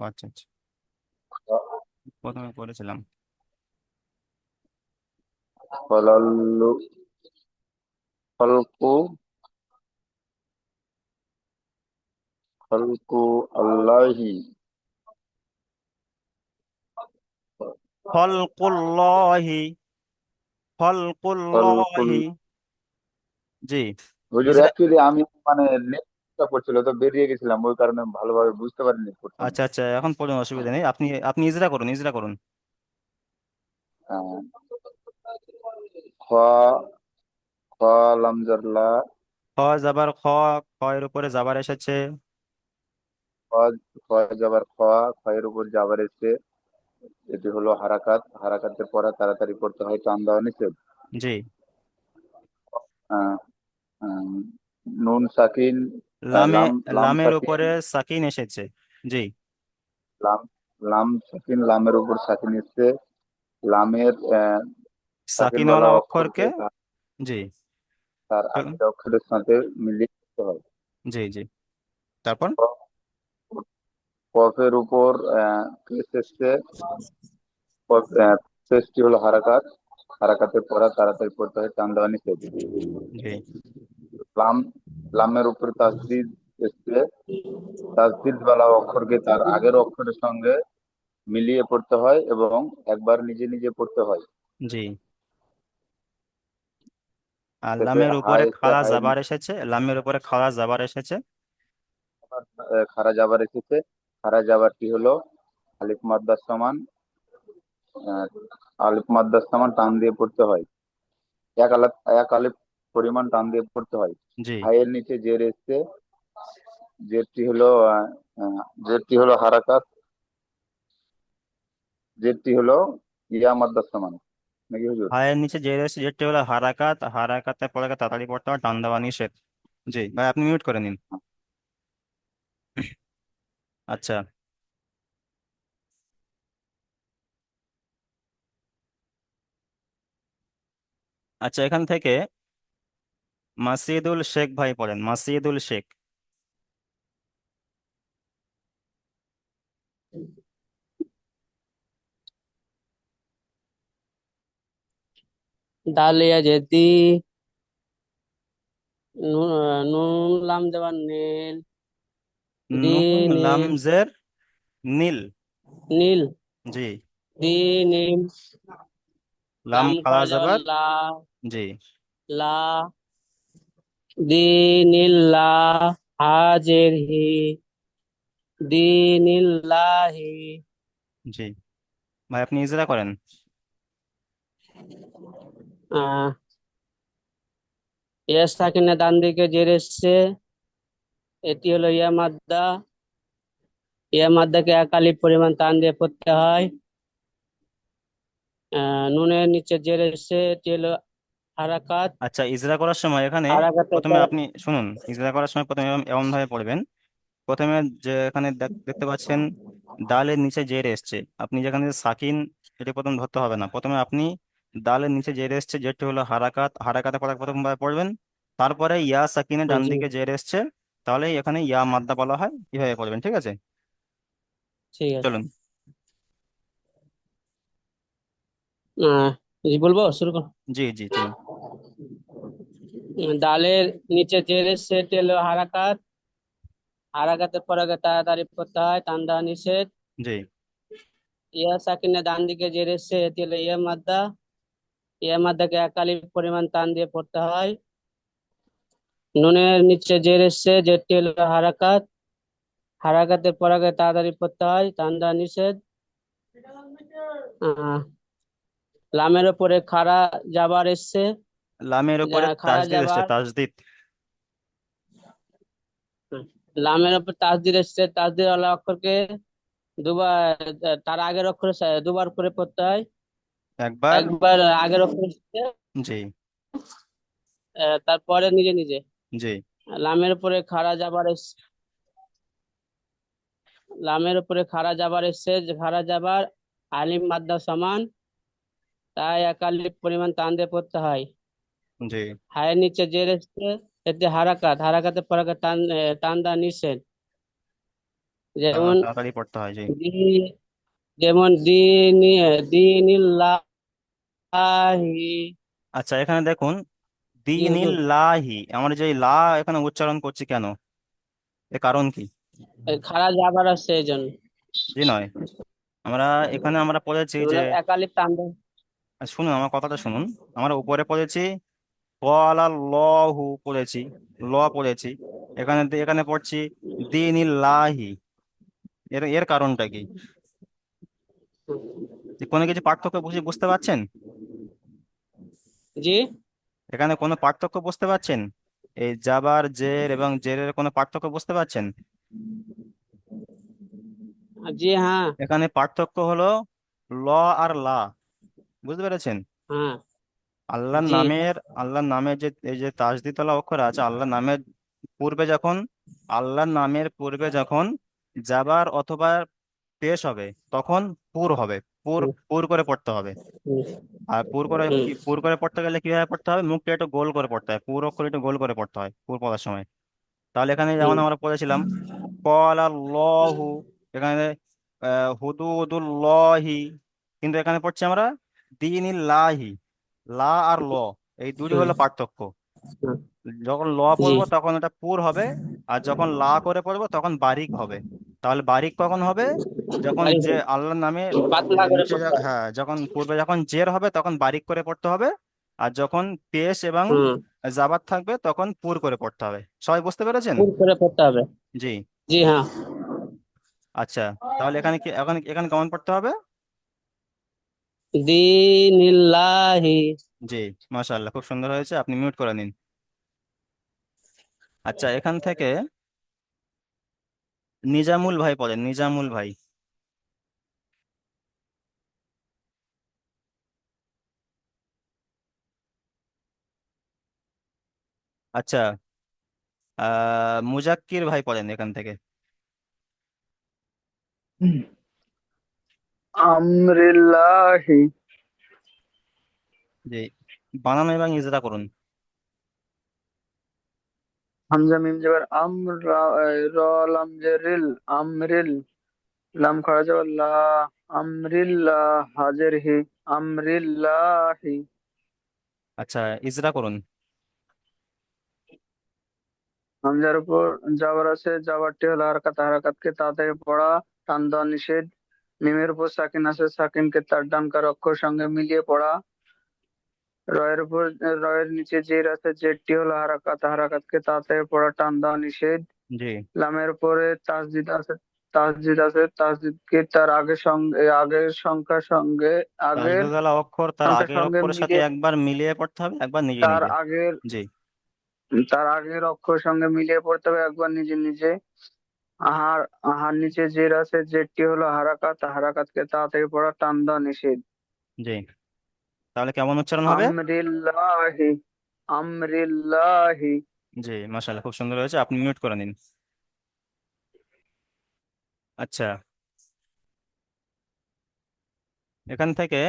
আচ্ছা আচ্ছা। প্রথমে পড়েছিলাম। খলালু খলকু খলকু আল্লাহি। খলকুল্লাহি খলকুল্লাহি জি। হুজুর অ্যাকচুয়ালি আমি মানে নেটটা পড়ছিল তো বেরিয়ে গেছিলাম। ওই কারণে ভালোভাবে বুঝতে পারিনি পড়তে আচ্ছা আচ্ছা এখন পড়ুন অসুবিধা নেই। আপনি আপনি ইজরা করুন ইজরা করুন। খ খ খ যাবার খ খ এর উপরে যাবার এসেছে। খ খ যাবার খ খয়ের উপর যাবার এসে এটি হলো হারাকাত। হারাকাতের পরে তাড়াতাড়ি করতে হয় টান দেওয়া নিষেধ। জি। নুন সাকিন লামে লাম লাম লামের সাকিন। উপরে সাকিন এসেছে। জি। লাম লাম সাকিন লামের উপর সাকিন এসছে। লামের সাকিনওয়ালা অক্ষরকে জি। তার আগের অক্ষরের সাথে মিলিয়ে দিতে হয় জি জি। তারপর? কফের উপর এসছে। কফ- হলো হারাকাত। হারাকাতের পরে তাড়াতাড়ি পড়তে হয় টান দেওয়া জি। লাম লামের উপর তাসদিদ এসছে তাসদিদ বালা অক্ষরকে তার আগের অক্ষরের সঙ্গে মিলিয়ে পড়তে হয় এবং একবার নিজে নিজে পড়তে হয়। জি। আর লামের উপরে খাড়া জাবার এসেছে লামের উপরে খাড়া জাবার এসেছে। খারা যাবার এসেছে। খারা যাবারটি হলো আলিফ মাদ্দার সমান আলিফ মাদ্দার সমান টান দিয়ে পড়তে হয়। এক আলাপ এক আলিফ পরিমাণ টান দিয়ে পড়তে হয়। জি। হায়ের নিচে জের এসছে জেরটি হলো জেরটি হলো হারাকাত জেরটি হলো ইয়া মাদ্দার সমান নাকি হুজুর? হায়ের নিচে যে রয়েছে যেটি হলো হারাকাত হারাকাতে পরে তাড়াতাড়ি পড়তে হয় টান দেওয়া নিষেধ। জি ভাই আপনি মিউট করে নিন। আচ্ছা। আচ্ছা এখান থেকে মাসিদুল শেখ ভাই পড়েন মাসিদুল শেখ। দালিয়া যেতি নুন লাম দেওয়ার নীল নুন নীল লামজের নীল। নীল। জি। দি নীল লাম লাম জাবার লা জি। লা দি নীল লা হাজের হি দি নীল লাহি জি। ভাই আপনি ইজরা করেন। ইয়াস সাকিনের ডান দিকে জের এসছে। এটি হলো ইয়া মাদ্দা। ইয়া মাদ্দাকে এক আলিফ পরিমাণ টান দিয়ে পড়তে হয়। আহ নুনের নিচে জের এসছে। এটি হলো হারাকাত আচ্ছা ইজরা করার সময় এখানে প্রথমে পর আপনি শুনুন ইজরা করার সময় প্রথমে এমন ভাবে পড়বেন। প্রথমে যে এখানে দেখ- দেখতে পাচ্ছেন দালের নিচে জের এসছে। আপনি যেখানে সাকিন এটি প্রথম ধরতে হবে না। প্রথমে আপনি দালের নিচে জের এসছে যেটি হলো হারাকাত। হারাকাতে পড়া প্রথম ভাবে পড়বেন। তারপরে ইয়া সাকিনের ডান জি। দিকে জের এসছে তাহলে এখানে ইয়া মাদ্দা বলা হয় এভাবে পড়বেন ঠিক আছে? ঠিক আছে। চলুন। জি বলব? শুরু কর। জি জি ডালের নিচে জের এটি হলো হারাকাত। হারাকাতের পর আগে তাড়াতাড়ি পড়তে হয় টান দেওয়া নিষেধ। জি। ইয়া সাকিনের ডান দিকে জের এটি হলো ইয়া মাদ্দা। ইয়া মাদ্দাকে এক আলিফ পরিমাণ টান দিয়ে পড়তে হয়। নুনের নিচে জের এসছে যেটি হলো হারাকাত। হারাকাতের পর আগে তাড়াতাড়ি পড়তে হয় টান দেওয়া নিষেধ। আহ লামের উপরে খাড়া জাবার এসছে। লামের উপরে খাড়া তাসদিদ এসছে তাসদিদ লামের উপর তাসদিদ এসছে। তাসদিদ ওয়ালা অক্ষরকে দুবার তার আগের অক্ষরে দুবার করে পড়তে হয়। একবার? একবার আগের অক্ষর জি। তারপরে নিজে নিজে। জি। লামের উপরে খাড়া যাবার এসছে লামের উপরে খাড়া যাবার এসছে। খাড়া যাবার আলিম মাদ্দা সমান তাই এক আলিফ পরিমাণ টান দিয়ে পড়তে হয়। জি। হায়ের নিচে জের এসছে এতে হারাকাত হারাকাতের পর আগে টান আহ, টান দেওয়া নিষেধ। যেমন তাড়াতাড়ি পড়তে হয় জি। দি যেমন দিন দিনিল্লাহি আচ্ছা এখানে দেখুন দিনিল্লাহি আমরা যে লা এখানে উচ্চারণ করছি কেন? এর কারণ কি? এই খারা যাবার আছে এই জন্য জি নয়। আমরা এখানে আমরা পড়েছি যে একালিপ টানতে শুনুন আমার কথাটা শুনুন। আমরা উপরে পড়েছি ক্বালাল্লাহু পড়েছি ল পড়েছি। এখানে এখানে পড়ছি দিনিল্লাহি। এর এর কারণটা কি? কোনো কিছু পার্থক্য বুঝে বুঝতে পারছেন? জি। এখানে কোনো পার্থক্য বুঝতে পারছেন? এই জাবার জের এবং জেরের কোনো পার্থক্য বুঝতে পারছেন? জি হ্যাঁ। এখানে পার্থক্য হলো ল আর লা। বুঝতে পেরেছেন? হ্যাঁ। আল্লাহর জি। নামের আল্লাহর নামের যে এই যে তাসদিদওয়ালা অক্ষর আছে আল্লাহর নামের পূর্বে যখন আল্লাহর নামের পূর্বে যখন যাবার অথবা পেশ হবে তখন পুর হবে। পুর পুর করে পড়তে হবে। হুম, আর পুর করে হুম, কি- পুর করে পড়তে গেলে কীভাবে পড়তে হবে? মুখটা একটু গোল করে পড়তে হয়। পুর অক্ষর একটু গোল করে পড়তে হয় পুর পড়ার সময়। তাহলে এখানে যেমন হুম, আমরা পড়েছিলাম ক্বালাল্লাহু এখানে আহ, হুদুদুল্লাহি কিন্তু এখানে পড়ছি আমরা দিনিল্লাহি লা আর ল এই দুটি হলো পার্থক্য। যখন ল পড়ব তখন এটা পুর হবে আর যখন লা করে পড়ব তখন বারিক হবে। তাহলে বারিক কখন হবে? যখন যে আল্লাহর নামে হয় যখন পূর্বে যখন জের হবে তখন বারিক করে পড়তে হবে আর যখন পেশ এবং জাবাত থাকবে তখন পুর করে পড়তে হবে। সবাই বুঝতে পেরেছেন? ফুল করে পড়তে হবে। জি। জি হ্যাঁ। আচ্ছা তাহলে এখানে কি এখন এখানে কেমন পড়তে হবে? দিনিল্লাহি। জি মাশাআল্লাহ খুব সুন্দর হয়েছে আপনি মিউট করে নিন। আচ্ছা এখান থেকে নিজামুল ভাই পড়েন নিজামুল ভাই। আচ্ছা আহ মুজাক্কির ভাই পড়েন এখান থেকে। আমরিল্লাহি। জি বানানো এবং ইজরা করুন। হামজা মিম জবর র লাম জেরিল আমরিল। লাম খারা জবর লা আমরিল্লাহ হাজের হি আমরিল্লাহি। আচ্ছা ইজরা করুন। হামজার উপর জাবার আছে জাবারটি হলো হারকাত হারাকাতকে তা থেকে পড়া টান দেওয়া নিষেধ। মিমের উপর সাকিন আছে সাকিনকে তার ডানকার অক্ষর সঙ্গে মিলিয়ে পড়া। রয়ের উপর রয়ের নিচে জের আছে জেরটি হলো হারাকাত। হারাকাতকে তা থেকে পড়া টান দেওয়া নিষেধ। জি। লামের উপরে তাসদিদ আছে তাসজিদ আছে তাসদিদকে তার আগের সঙ্গে আগের সংখ্যার সঙ্গে আগের অক্ষর তার আগের সঙ্গে অক্ষরের সাথে মিলিয়ে একবার মিলিয়ে পড়তে হবে একবার নিজে তার আগের জি। তার আগের অক্ষর সঙ্গে মিলিয়ে পড়তে হবে একবার নিজে নিজে। আহার আহার নিচে জের আছে জেরটি হলো হারাকাত হারাকাতকে তা থেকে পড়া টান দেওয়া নিষেধ। জি। তাহলে কেমন উচ্চারণ হবে? আমরিল্লাহি আমরিল্লাহি। জি মাশাআল্লাহ খুব সুন্দর হয়েছে। আপনি মিউট করে নিন। আচ্ছা। এখান থেকে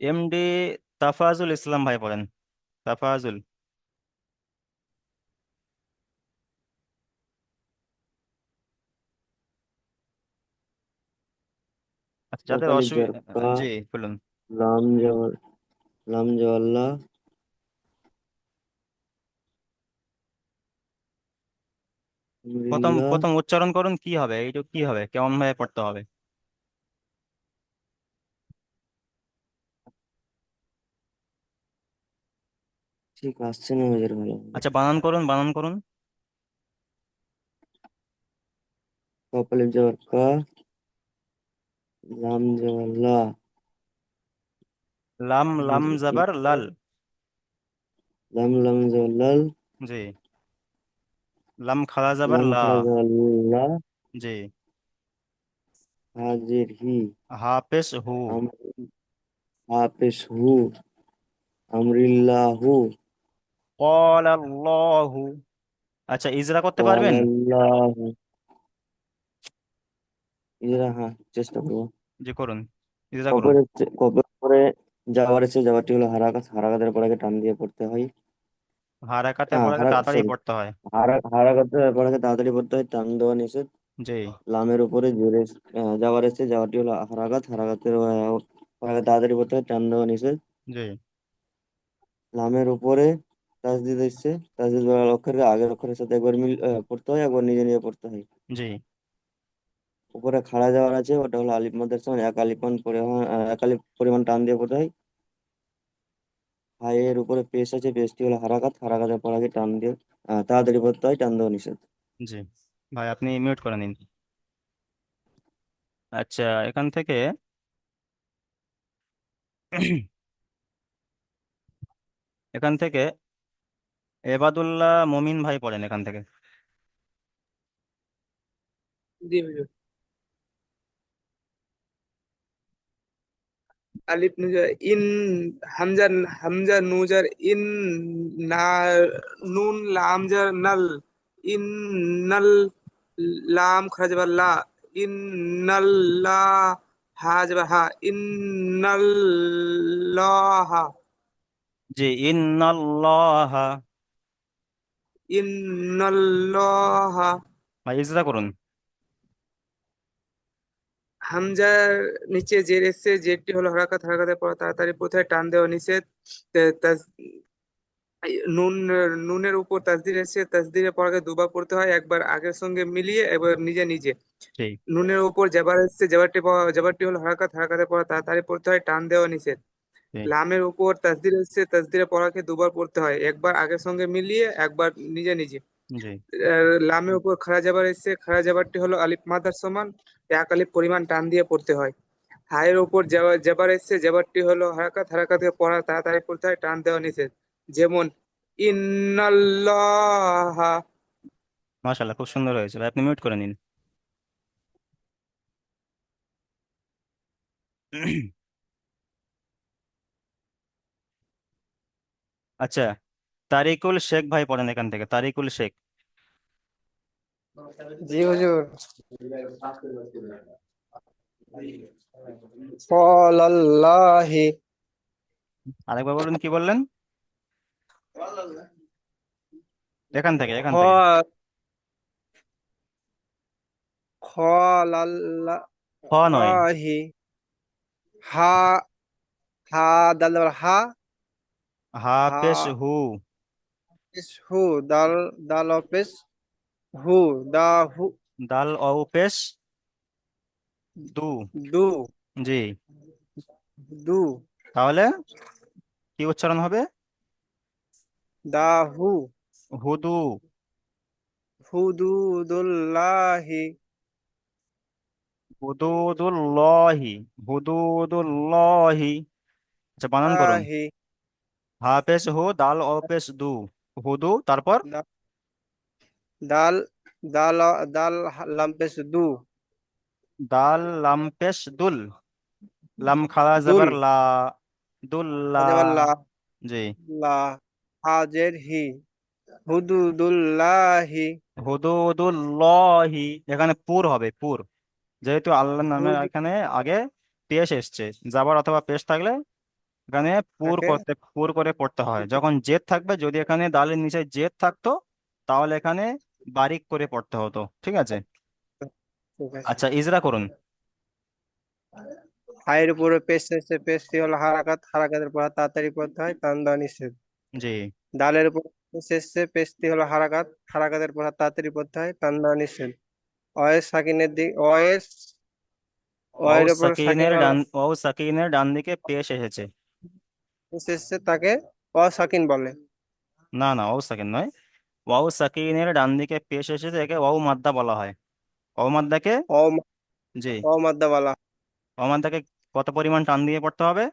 এমডি তাফাজুল ইসলাম ভাই পড়েন তাফাজুল। যাদের অকালি অসুবিধা জি বলুন। জওয়াল্লা প্রথম প্রথম উচ্চারণ করুন কি হবে? এইটা কি হবে? কেমন ভাবে পড়তে হবে? ঠিক আসছে না ভালো। আচ্ছা বানান করুন বানান করুন। জরকা লাম জওয়াল্লা লাম লাম জাবার লাল। লাম লাম জওয়াল্লাল জি। লাম খালা জাবার লা। খারা জি। হাজির হি। হাফেজ হু। হাফেজ হু। আমরিল্লাহু। ক্বালাল্লাহু। আচ্ছা ইজরা করতে পারবেন? ওয়ালাল্লাহু ইরা হ্যাঁ চেষ্টা করব। জি করুন করুন। পরে যাওয়ার এসে যাওয়ারটি হলো হারাকাত হারাকাতের পরে টান দিয়ে পড়তে হয়। হারাকাতে হ্যাঁ হারা তাড়াতাড়ি পড়তে হয়। হারা হারাকাতে পড়াকে তাড়াতাড়ি পড়তে হয় টান দেওয়া নিষেধ। জি। লামের উপরে জেরে আহ, যাওয়ার এসছে যাওয়ারটি হলো হারাকাত হারাকাতের আহ, পড়াকে তাড়াতাড়ি পড়তে হয় টান দেওয়া নিষেধ। জি। লামের উপরে তাসদিদ এসছে তাসদিদ বলার অক্ষরকে আগের অক্ষরের সাথে একবার মিল আহ, পড়তে হয় একবার নিজে নিজে পড়তে হয়। জি। উপরে খাড়া যাওয়ার আছে ওটা হলো আলিফ মাদ্রার সময় এক আলিফান পরিমাণ আহ, এক আলিফ পরিমাণ টান দিয়ে বোধ হয় হাইয়ের উপরে পেশ আছে পেশটি হলো হারাকাত হারাকাতের পড়াকে টান দিয়ে তাড়াতাড়ি পড়তে হয় টান দেওয়া নিষেধ। জি। ভাই আপনি মিউট করে নিন। আচ্ছা এখান থেকে এখান থেকে এবাদুল্লাহ মমিন ভাই পড়েন এখান থেকে। জি। আলিফ নুজার ইন হামজা হামজা নুজার ইন না নুন লাম জার নাল ইন নাল লাম খারাজ বার লা ইন নাল লা হা যাবার হা ইন নাল লাহা জি ইন্নাল্লাহ ইন নাল্লাহা ভাই ইজরা করুন। হামজার নিচে জের এসছে জেরটি হলো হরাকাত হরাকাতের পর তাড়াতাড়ি কোথায় টান দেওয়া নিষেধ নুন নুনের উপর তাসদির এসছে তাসদিরের পরকে দুবার পড়তে হয় একবার আগের সঙ্গে মিলিয়ে এবার নিজে নিজে। নুনের উপর জেবার এসছে জেবারটি জেবারটি হলো হরাকাত হরাকাতের পর তাড়াতাড়ি পড়তে হয় টান দেওয়া নিষেধ। লামের উপর তাসদির এসছে তাসদিরের পরকে দুবার পড়তে হয় একবার আগের সঙ্গে মিলিয়ে একবার নিজে নিজে। লামের উপর খাড়া জাবার এসছে। খাড়া জাবারটি হলো আলিফ মাদার সমান। এক আলিফ পরিমাণ টান দিয়ে পড়তে হয়। হায়ের উপর জেবার এসছে। জেবারটি হলো হারাকাত। হারাকাতে পড়া তাড়াতাড়ি পড়তে হয় টান দেওয়া নিষেধ। যেমন ইন্নাল্লাহা। মাশাআল্লাহ খুব সুন্দর হয়েছে ভাই। আপনি মিউট করে নিন। আচ্ছা। তারিকুল শেখ ভাই পড়েন এখান থেকে তারিকুল শেখ। জি হুজুর। ফলাল্লাহি আরেকবার বলুন কি বললেন? এখান থেকে এখান থেকে। খ নয়। হা হা দাল দাল হা। হা পেশ হা। হু দাল দাল পেশ হু দা হু দাল অ পেশ দু দু জি। দু তাহলে কি উচ্চারণ হবে? দা হু হুদু। হুদুদুল্লাহি। হুদুদুল্লাহি। হুদুদুল্লাহি। আচ্ছা বানান করুন। লাহি হা দাল অ দু। হুদু তারপর? দাল দাল দাল দু। দাল লামপেশ দুল। লাম খাড়া দুল। জবর লা দুল্লা জি। লা হাজের হি। হুদুদুল্লাহি হুদুদুল্লাহি এখানে পুর হবে পুর। যেহেতু আল্লাহর নামে এখানে আগে পেশ এসছে। যাবার অথবা পেশ থাকলে এখানে পুর তাকে করতে পুর করে পড়তে হয়। যখন জেদ থাকবে যদি এখানে দালের নিচে জেদ থাকতো তাহলে এখানে বারিক করে পড়তে হতো। ঠিক আছে? ঠিক আছে। আচ্ছা ইজরা করুন। হায়ের উপরে পেশ এসে পেশটি হলো হারাকাত। হারাকাতের পর তাড়াতাড়ি পড়তে হয় দেওয়া নিষেধ। জি। দালের উপর পেশ এসে পেশটি হলো হারাকাত। হারাকাতের পর তাড়াতাড়ি পড়তে হয় দেওয়া নিষেধ। অয়েস সাকিনের দিক অয়েস ওয়াও অয়ের উপর সাকিন সাকিনের ওয়ালা ডান ওয়াও সাকিনের ডান দিকে পেশ এসেছে। এসে তাকে অসাকিন বলে। না না ওয়াও সাকিন নয়। ওয়াও সাকিনের ডান দিকে পেশ এসেছে একে ওয়াও মাদ্দা বলা হয়। ওয়াও মাদ্দাকে? জি। অমাদ্দা বলা। ওয়াও মাদ্দাকে কত পরিমাণ টান দিয়ে পড়তে হবে?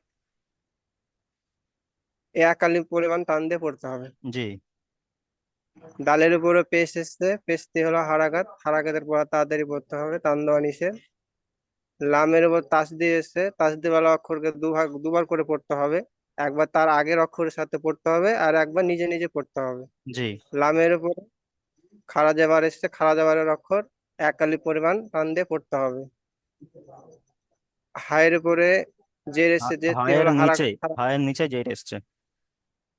এক পরিমাণ টান দিয়ে পড়তে হবে। জি। ডালের উপরে পেশ এসছে পেশটি হলো হারাকাত হারাকাতের পর তাড়াতাড়ি পড়তে হবে টান দেওয়া নিষেধ। লামের উপর তাসদি এসছে তাসদি ওয়ালা অক্ষরকে দুভাগ দুবার করে পড়তে হবে। একবার তার আগের অক্ষরের সাথে পড়তে হবে আর একবার নিজে নিজে পড়তে হবে। জি। লামের উপরে খাড়া জাবার এসছে খাড়া জাবারের অক্ষর এক আলিফ পরিমাণ টান দিয়ে পড়তে হবে। হায়ের উপরে জের এসছে জেরটি হায়ের হলো নিচে হারাকাত হায়ের নিচে জের এসছে।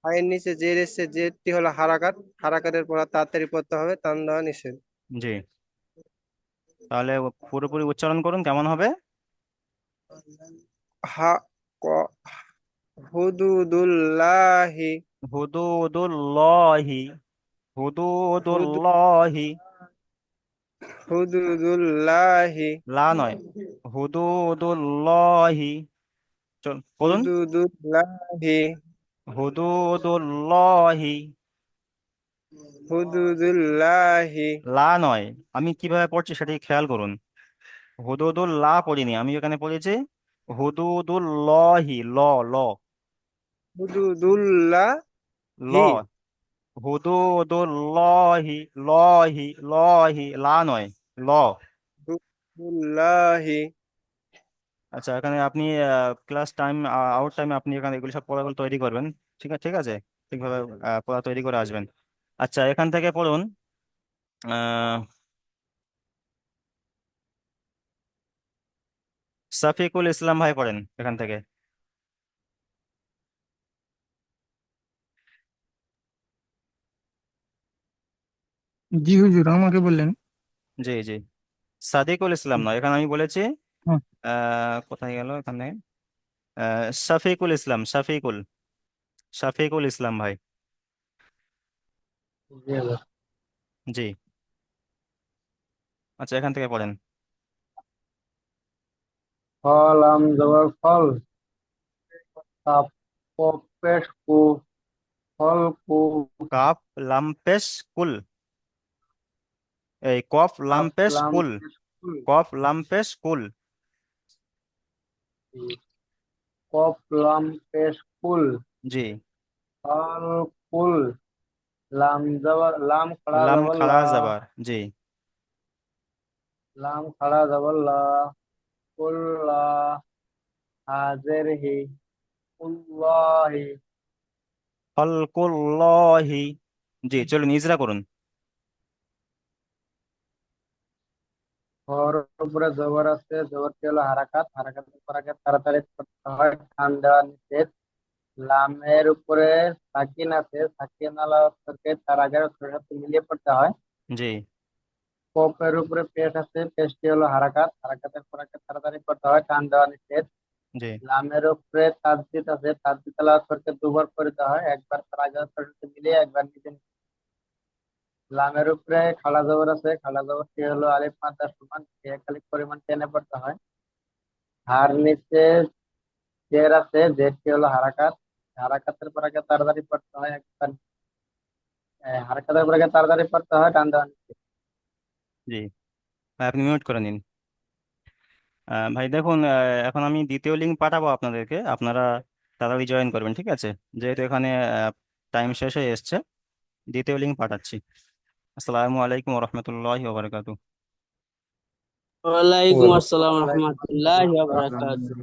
হায়ের নিচে জের এসছে জেরটি হলো হারাকাত হারাকাতের পর তাড়াতাড়ি পড়তে হবে টান দেওয়া নিষেধ। জি। তাহলে পুরোপুরি উচ্চারণ করুন কেমন হবে? হা ক হুদুদুল্লাহি। হুদুদুল্লাহি। হুদুদুল্লাহি। হুদুদুল্লাহি। লা নয়। হুদুদুল্লাহি। বলুন। হুদুদুল্লাহি। হুদুদুল্লাহি। হুদুদুল্লাহি। লা নয়। আমি কীভাবে পড়ছি সেটাই খেয়াল করুন। হুদুদুল লা পড়িনি। আমি এখানে পড়েছি হুদুদুল্লাহি ল ল। হুদুদুল্লাহ ল হুদুদুল্লাহি লহি লহি লা নয় ল। হুদুদুল্লাহি আচ্ছা এখানে আপনি ক্লাস টাইম আউট টাইমে আপনি এখানে এগুলো সব পড়াগুলো তৈরি করবেন ঠিক আছে ঠিক আছে? ঠিকভাবে পড়া তৈরি করে আসবেন। আচ্ছা এখান থেকে পড়ুন সাফিকুল ইসলাম ভাই পড়েন এখান থেকে। জি হুজুর আমাকে বললেন। জি জি। সাদিকুল ইসলাম নয় এখানে আমি বলেছি। আহ কোথায় গেল এখানে? আহ শফিকুল ইসলাম শফিকুল শফিকুল ইসলাম ভাই। জি। আচ্ছা এখান থেকে পড়েন। ফল আম জবর ফল কাপ পেশ কু ফল কু। কাপ লাম্পেশ কুল। এই কফ লাম্পেশ লাম কুল। কফ লাম্পেশ কুল। কপ লাম পেশ কুল। জি। ফল কুল। লাম জবর লাম খড়া লাম খাড়া জাবার জি। লাম খড়া জবর লা। কুল লা। হাজির হি। উল্লাহি খলকুল্লাহি জি চলুন ইজরা করুন। ঘর উপরে জবর আছে জবরটি হলো হারাকাত হারাকাতের পর আগে তাড়াতাড়ি করতে হয়। টান দেওয়া নিষেধ লামের উপরে সাকিন আছে। সাকিন আলা অক্ষরকে তার আগের অক্ষরের সাথে মিলিয়ে পড়তে হয়। জি। কপের উপরে পেশ আছে। পেশটি হলো হারাকাত হারাকাতের পর আগে তাড়াতাড়ি করতে হয়। টান দেওয়া নিষেধ জি। লামের উপরে তাসদিদ আছে। তাসদিদ আলা অক্ষরকে দুবার পড়তে হয়। একবার তার আগের অক্ষরের সাথে মিলিয়ে একবার নিজে। লামের উপরে খালা জবর আছে, খালা জবরটি হলো আলিফ মাদ্দার সমান আলিফ পরিমাণ টেনে পড়তে হয়। হার নিচে জের আছে, জেরটি হলো হারাকাত। হারাকাতের পর আগে তাড়াতাড়ি পড়তে হয় একবার হারাকাতের পর আগে তাড়াতাড়ি পড়তে হয় টান দেওয়া নিষেধ। জি আপনি মিউট করে নিন। ভাই, দেখুন এখন আমি দ্বিতীয় লিঙ্ক পাঠাবো আপনাদেরকে, আপনারা তাড়াতাড়ি জয়েন করবেন, ঠিক আছে? যেহেতু এখানে টাইম শেষ হয়ে এসছে, দ্বিতীয় লিঙ্ক পাঠাচ্ছি। আসসালামু আলাইকুম রহমতুল্লাহি ওবরাকাতু। ওয়ালাইকুম আসসালাম রহমতুল্লাহ ওয়া বারাকাতুহু